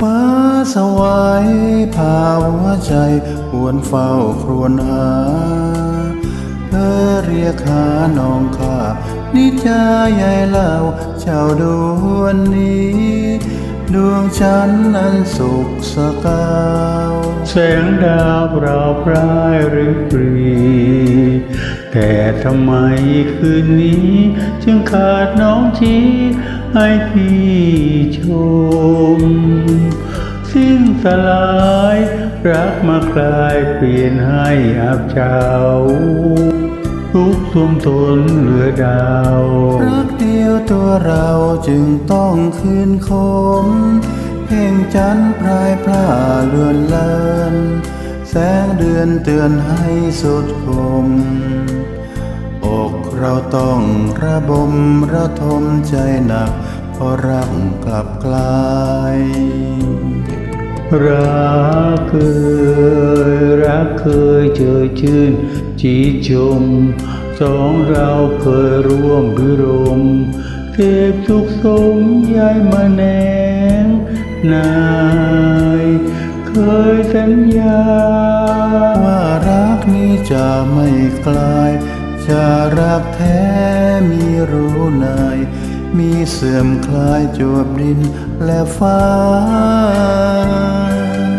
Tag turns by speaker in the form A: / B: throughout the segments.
A: ฟ้าสวายพาหัวใจหวนเฝ้าครวญหาเธอเรียกหาน้องข้านิจายายเล่าเจ้าดวงนี้ ดวงฉันนั้นสุขสกาว
B: แสงดาวเปล่าปลายหรือปรี แต่ทำไมคืนนี้ จึงขาดน้องทีให้พี่ชม สิ้นสลาย รักมากลายเปลี่ยนให้อับเจ้าทุกท่วมทนเหลือดาว
A: รักเดียวตัวเราจึงต้องคืนคมเพ่งจันพรายพร่าเลือนเลิน แสงเดือนเตือนให้สุดคม เราต้องระบมระทมใจหนักเพราะรักกลับกลาย
B: รักเคยรักเคยเจอชื่นจีชม สองเราเคยร่วมพิรมเทพสุขสมยายมาแนงนายเคยสัญญา
A: ว่ารักนี้จะไม่กลาย จะรักแท้มีรู้นายมีเสื่อมคลายจวบดินและฟ้า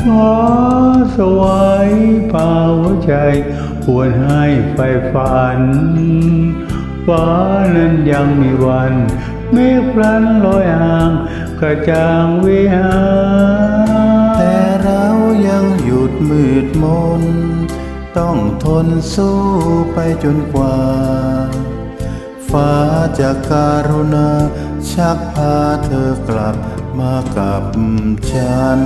B: ฟ้าสวยเป่าหัวใจปวดให้ไฟฝัน ฟ้านั้นยังมีวันเมฆพลันลอยห่างกระจ่างวิหาร
A: แต่เรายังหยุดมืดมน ต้องทนสู้ไปจนกว่า ฟ้าจะการุณา ชักพาเธอกลับมากับฉัน